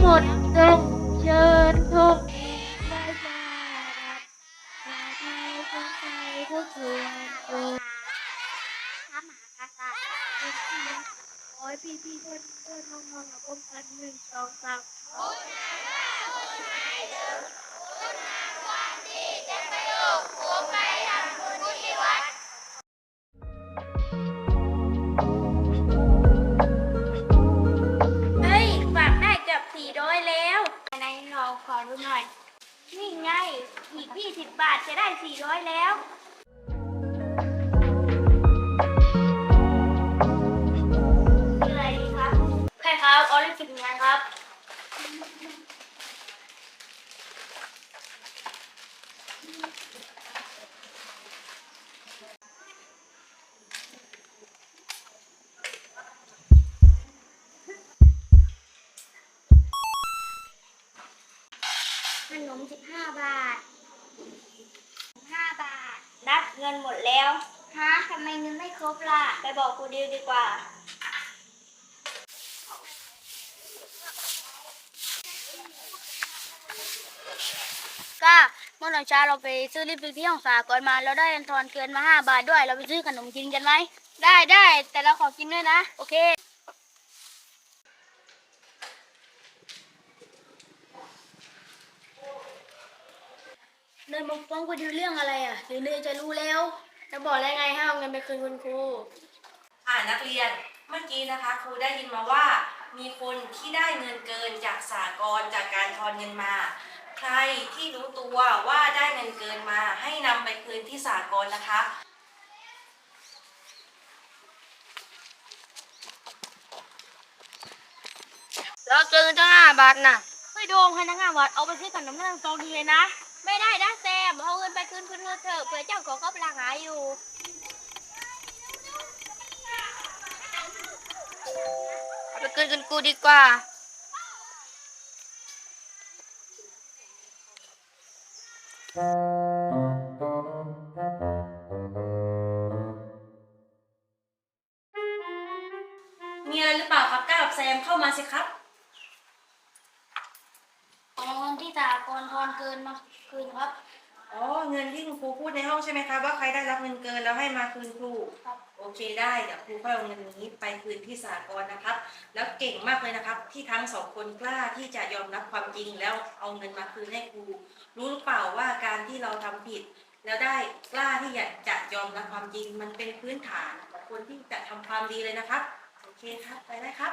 หมดจงเชิญทุกข้ารัมาไทยคนไทยทุกส่วนโดยพระมากริย์เป็นที่โอ้ยพี่พี่เพื่อนเพื่อนน้องน้องกับมกันหนึ่งสองสามคุณนายว่าคุณนายถึงคุณนายควันดีจะไปโลกคุ สี่ร้อยแล้วในเราขอดูหน่อย นี่ไง อีกยี่สิบบาทจะได้สี่ร้อยแล้วชื่ออะไรดีครับใครครับออริจินงานครับ มสิบห้าบาทห้าบาท นับเงินหมดแล้วฮะทำไมเงินไม่ครบล่ะ ไปบอกครูดิวดีกว่า ก็เมื่อตอนเช้าเราไปซื้อลิปสติกที่ห้องสาก่อนมา เราได้เงินทอนเกินมาห้าบาทด้วย เราไปซื้อขนมกินกันไหม ได้ได้ แต่เราขอกินด้วยนะ โอเค เนยมาฟ้องคุณดิวเรื่องอะไรอะหรือเนยจะรู้แล้ว จะบอกแล้วไงให้เอาเงินไปคืนคุณครู อ่านักเรียนเมื่อกี้นะคะ ครูได้ยินมาว่า มีคนที่ได้เงินเกินจากสากลจากการทอนเงินมา ใครที่รู้ตัวว่าได้เงินเกินมาให้นำไปคืนที่สากลนะคะ แล้วเกินตั้งห้าบาทน่ะเฮ้ย โดมพนักงานวัดเอาไปซื้อขนมนั่งซองดีเลยนะ ไม่ได้นะแซมเอาเงินไปคืนคุณครูเถอะเผื่อเจ้าของก็กำลังหาอยู่ เอาไปคืนคุณครูดีกว่า มีอะไรหรือเปล่าครับก้าวกับแซมเข้ามาสิครับ เอาเงินที่สากลทอนเกินมาคืนครับ อ๋อเงินที่คุณครูพูดในห้องใช่ไหมครับว่าใครได้รับเงินเกินแล้วให้มาคืนครูครับ โอเคได้เดี๋ยวครูค่อยเอาเงินนี้ไปคืนที่สากลนะครับ แล้วเก่งมากเลยนะครับ ที่ทั้งสองคนกล้าที่จะยอมรับความจริงแล้วเอาเงินมาคืนให้ครู รู้หรือเปล่าว่าการที่เราทำผิด แล้วได้กล้าที่อยากจะยอมรับความจริง มันเป็นพื้นฐานของคนที่จะทำความดีเลยนะครับ โอเคครับไปได้ครับ